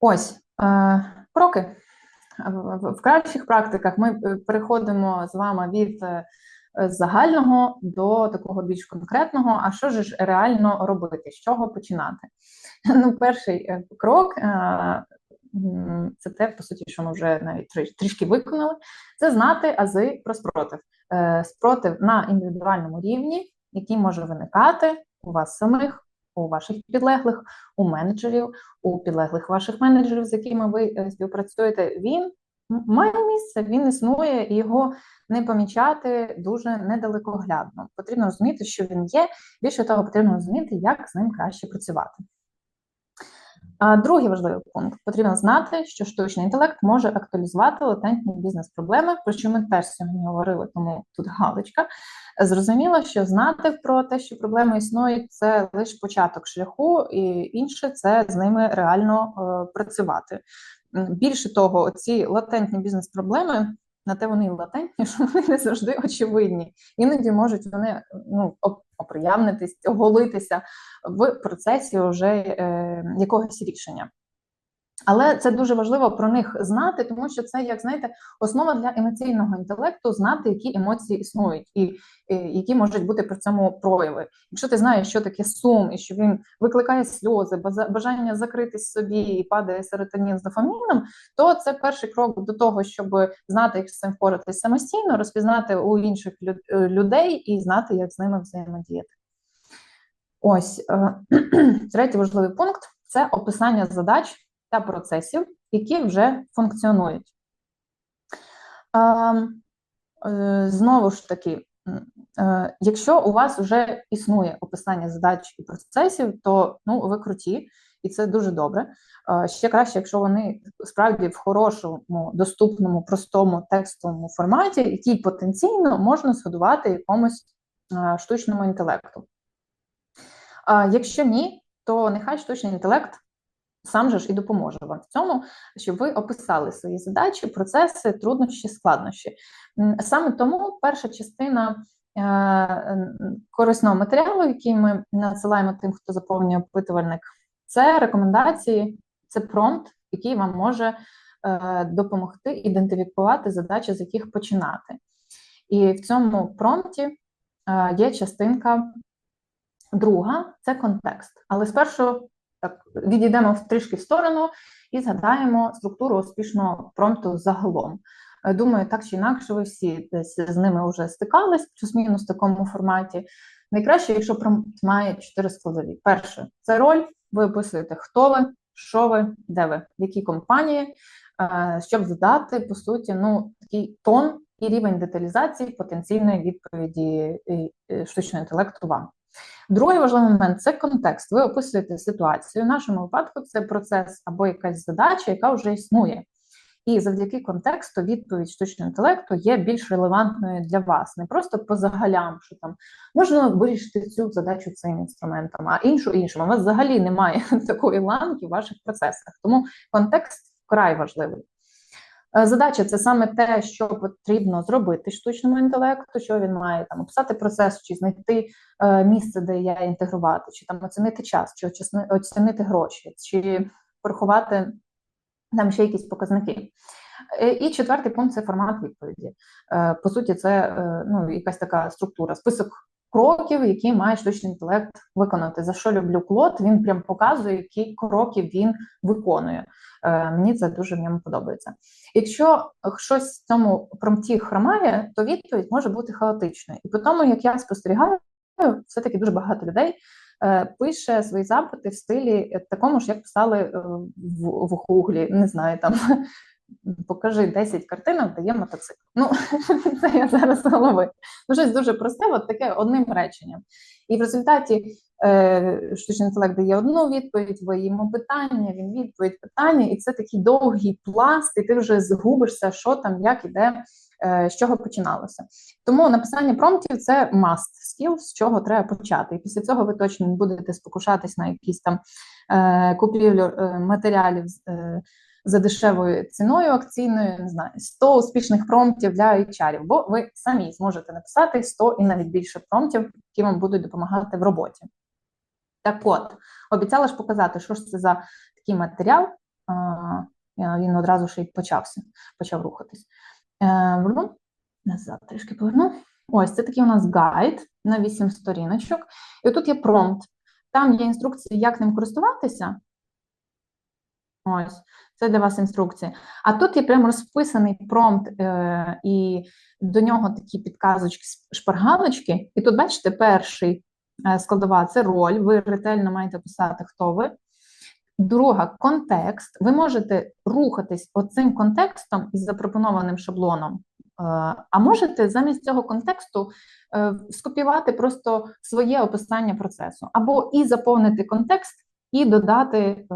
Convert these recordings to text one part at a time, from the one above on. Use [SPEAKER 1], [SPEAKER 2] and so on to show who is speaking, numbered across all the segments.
[SPEAKER 1] Ось е, кроки. В, кращих практиках ми е, переходимо з вами від е, загального до такого більш конкретного. А що ж реально робити? З чого починати? Ну, перший крок. Це те, по суті, що ми вже навіть трішки виконали. Це знати ази про спротив. Спротив на індивідуальному рівні, який може виникати у вас самих, у ваших підлеглих, у менеджерів, у підлеглих ваших менеджерів, з якими ви е, співпрацюєте, він має місце, він існує, і його не помічати дуже недалекоглядно. Потрібно розуміти, що він є. Більше того, потрібно розуміти, як з ним краще працювати. А другий важливий пункт потрібно знати, що штучний інтелект може актуалізувати латентні бізнес-проблеми, про що ми теж сьогодні говорили, тому тут галочка. Зрозуміло, що знати про те, що проблеми існують, це лише початок шляху, і інше це з ними реально е, працювати. Більше того, ці латентні бізнес-проблеми. На те вони латентні, що вони не завжди очевидні. Іноді можуть вони ну, оприявнитись, оголитися в процесі вже е, якогось рішення. Але це дуже важливо про них знати, тому що це, як знаєте, основа для емоційного інтелекту знати, які емоції існують, і, і які можуть бути при цьому прояви. Якщо ти знаєш, що таке сум, і що він викликає сльози, бажання закритись собі і падає серотонін з дофаміном, то це перший крок до того, щоб знати, як з цим впоратись самостійно, розпізнати у інших е, людей і знати, як з ними взаємодіяти. Ось е, третій важливий пункт це описання задач та процесів, які вже функціонують. Ем, е, Знову ж таки, е, якщо у вас вже існує описання задач і процесів, то ну, ви круті, і це дуже добре. Е, Ще краще, якщо вони справді в хорошому, доступному, простому текстовому форматі, який потенційно можна згодувати якомусь штучному інтелекту. Якщо ні, то нехай штучний інтелект сам же ж і допоможе вам в цьому, щоб ви описали свої задачі, процеси, труднощі, складнощі. Саме тому перша частина е, корисного матеріалу, який ми надсилаємо тим, хто заповнює опитувальник, це рекомендації, це промпт, який вам може е, допомогти ідентифікувати задачі, з яких починати. І в цьому промпті е, є частинка Друга це контекст. Але спершу так відійдемо трішки в сторону і згадаємо структуру успішного промпту загалом. Е, Думаю, так чи інакше, ви всі десь з ними вже стикались плюс-мінус в такому форматі. Найкраще, якщо промпт має чотири складові. Перше це роль. Ви описуєте, хто ви, що ви, де ви, в якій компанії, е, щоб задати по суті ну такий тон і рівень деталізації потенційної відповіді штучного інтелекту вам. Другий важливий момент це контекст. Ви описуєте ситуацію. В нашому випадку це процес або якась задача, яка вже існує. І завдяки контексту відповідь штучного інтелекту є більш релевантною для вас, не просто по загалям, що там можна вирішити цю задачу цим інструментом, а іншу іншим. У вас взагалі немає такої ланки в ваших процесах. Тому контекст вкрай важливий. Е, Задача це саме те, що потрібно зробити штучному інтелекту, що він має там описати процес, чи знайти е, місце, де я інтегрувати, чи там оцінити час, чи оцінити гроші, чи порахувати там ще якісь показники. Е, І четвертий пункт це формат відповіді. Е, По суті, це ну, якась така структура, список кроків, які має штучний інтелект виконати. За що люблю Клод, він прям показує, які кроки він виконує. Е, Мені це дуже в ньому подобається. Якщо щось в цьому промпті хромає, то відповідь може бути хаотичною. І по тому, як я спостерігаю, все-таки дуже багато людей е, пише свої запити в стилі такому ж, як писали е, в, в Гуглі, не знаю, там покажи 10 картинок, дає мотоцикл. Ну, це я зараз голови. Ну, щось дуже просте, от таке одним реченням. І в результаті е, штучний інтелект дає одну відповідь, ви йому питання, він відповідь питання, і це такий довгий пласт, і ти вже згубишся, що там, як іде, е, з чого починалося. Тому написання промптів це must skill, з чого треба почати. І після цього ви точно не будете спокушатись на якісь там е, купівлю е, матеріалів. Е, за дешевою ціною акційною, не знаю, 100 успішних промптів для HR, бо ви самі зможете написати 100 і навіть більше промптів, які вам будуть допомагати в роботі. Так от, обіцяла ж показати, що ж це за такий матеріал, він одразу ще й почався, почав рухатись. Е, назад трішки поверну. Ось це такий у нас гайд на 8 сторіночок. І тут є промпт. Там є інструкції, як ним користуватися. Ось, це для вас інструкції. А тут є прямо розписаний промпт, е, і до нього такі підказочки, шпаргалочки. І тут, бачите, перший е, складова це роль. Ви ретельно маєте писати, хто ви. Друга контекст. Ви можете рухатись оцим контекстом із запропонованим шаблоном. Е, а можете замість цього контексту е, скопіювати просто своє описання процесу, або і заповнити контекст, і додати,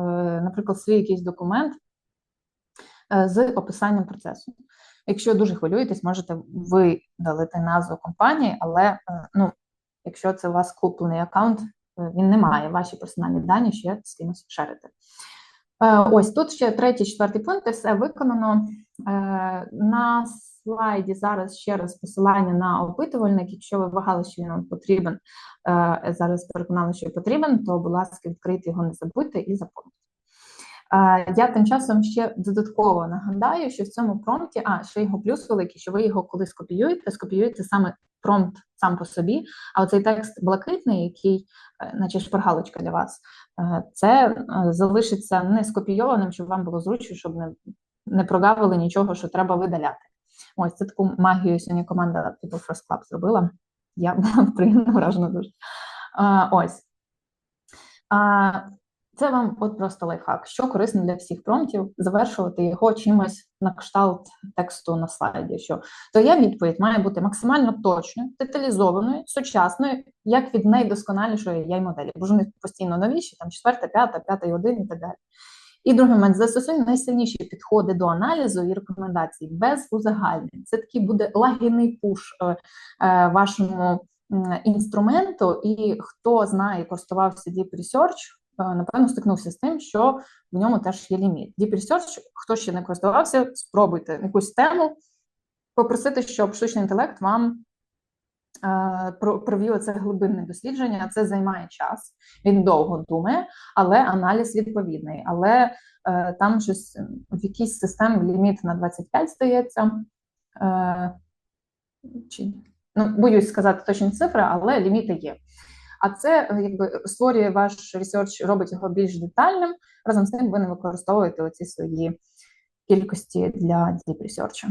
[SPEAKER 1] наприклад, свій якийсь документ з описанням процесу. Якщо дуже хвилюєтесь, можете видалити назву компанії, але ну, якщо це у вас куплений аккаунт, він не має ваші персональні дані ще з кимось шерити. Ось тут ще третій, четвертий пункт, все виконано. На слайді зараз ще раз посилання на опитувальник. Якщо ви вагали, що він вам потрібен, зараз переконали, що потрібен, то, будь ласка, відкрийте його, не забудьте і заповніть. Я тим часом ще додатково нагадаю, що в цьому промпті, а ще його плюс великий, що ви його коли скопіюєте, скопіюєте саме промпт сам по собі, а оцей текст блакитний, який, е, наче шпаргалочка для вас, е, це е, залишиться не скопійованим, щоб вам було зручно, щоб не не прогавили нічого, що треба видаляти. Ось це таку магію сьогодні команда типу First Club зробила. Я була приємно вражена дуже. Ось. Це вам от просто лайфхак, що корисно для всіх промптів, завершувати його чимось на кшталт тексту на слайді. Що Твоя відповідь має бути максимально точною, деталізованою, сучасною, як від найдосконалішої я й моделі, бо ж вони постійно новіші, там четверта, п'ята, п'ята і і так далі. І другий момент застосуй найсильніші підходи до аналізу і рекомендацій без узагальнень. Це такий буде лагідний пуш е, е, вашому інструменту, і хто знає, користувався Deep Research, напевно, стикнувся з тим, що в ньому теж є ліміт. Deep Research, хто ще не користувався, спробуйте якусь тему, попросити, щоб штучний інтелект вам е, провів це глибинне дослідження. Це займає час, він довго думає, але аналіз відповідний. Але е, там щось в якійсь системі ліміт на 25 здається. Чи ну, боюсь сказати точні цифри, але ліміти є. А це е, якби створює ваш ресерч, робить його більш детальним. Разом з тим ви не використовуєте оці свої кількості для діп ресерчу.